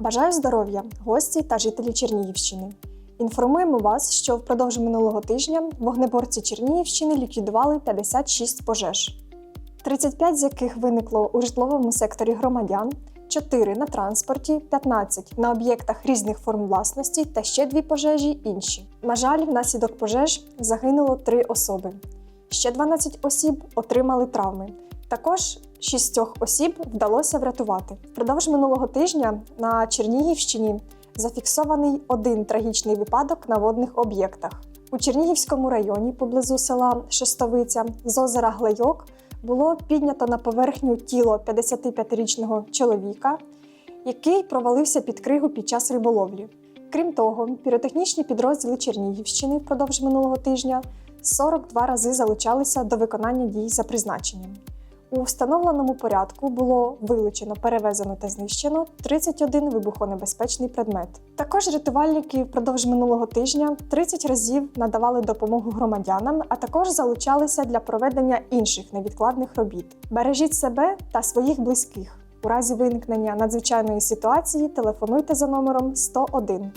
Бажаю здоров'я, гості та жителі Чернігівщини. Інформуємо вас, що впродовж минулого тижня вогнеборці Чернігівщини ліквідували 56 пожеж, 35 з яких виникло у житловому секторі громадян, 4 на транспорті, 15 на об'єктах різних форм власності та ще дві пожежі інші. На жаль, внаслідок пожеж загинуло 3 особи. Ще 12 осіб отримали травми. Також шістьох осіб вдалося врятувати. Впродовж минулого тижня на Чернігівщині зафіксований один трагічний випадок на водних об'єктах. У Чернігівському районі поблизу села Шестовиця з озера Глейок було піднято на поверхню тіло 55-річного чоловіка, який провалився під кригу під час риболовлі. Крім того, піротехнічні підрозділи Чернігівщини впродовж минулого тижня 42 рази залучалися до виконання дій за призначенням. У встановленому порядку було вилучено, перевезено та знищено 31 вибухонебезпечний предмет. Також рятувальники впродовж минулого тижня 30 разів надавали допомогу громадянам, а також залучалися для проведення інших невідкладних робіт. Бережіть себе та своїх близьких. У разі виникнення надзвичайної ситуації телефонуйте за номером 101.